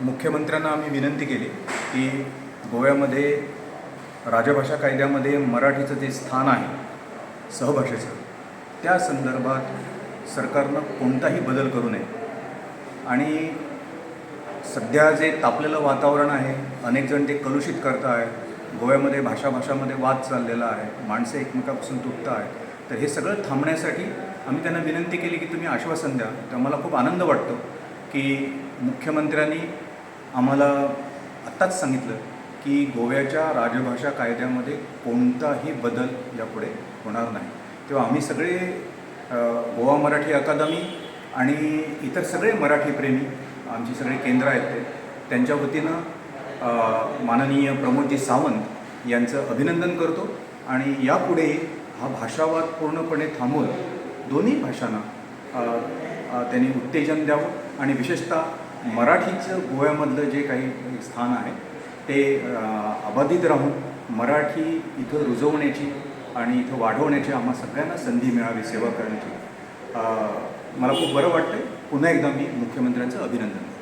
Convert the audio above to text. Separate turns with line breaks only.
मुख्यमंत्र्यांना आम्ही विनंती केली की गोव्यामध्ये राजभाषा कायद्यामध्ये मराठीचं जे स्थान आहे सहभाषेचं त्या संदर्भात सरकारनं कोणताही बदल करू नये. आणि सध्या जे तापलेलं वातावरण आहे अनेक जण ते कलुषित करत आहेत गोव्यामध्ये भाषा भाषामध्ये वाद चाललेला आहे माणसे एकमेकापासून तुटत आहेत. तर हे सगळं थांबण्यासाठी आम्ही त्यांना विनंती केली की तुम्ही आश्वासन द्या. तर मला खूप आनंद वाटतो की मुख्यमंत्र्यांनी आम्हाला आत्ताच सांगितलं की गोव्याच्या राजभाषा कायद्यामध्ये कोणताही बदल यापुढे होणार नाही. तेव्हा आम्ही सगळे गोवा मराठी अकादमी आणि इतर सगळे मराठी प्रेमी आमची सगळे केंद्र आहेत ते त्यांच्या वतीनं माननीय प्रमोदजी सावंत यांचं अभिनंदन करतो आणि यापुढे हा भाषावाद पूर्णपणे थांबवून दोन्ही भाषांना त्यांनी उत्तेजन द्यावं आणि विशेषतः मराठीचं गोव्यामधलं जे काही स्थान आहे ते अबाधित राहून मराठी इथं रुजवण्याची आणि इथं वाढवण्याची आम्हा सगळ्यांना संधी मिळावी सेवा करण्याची. मला खूप बरं वाटतं पुन्हा एकदा मी मुख्यमंत्र्यांचं अभिनंदन करतो.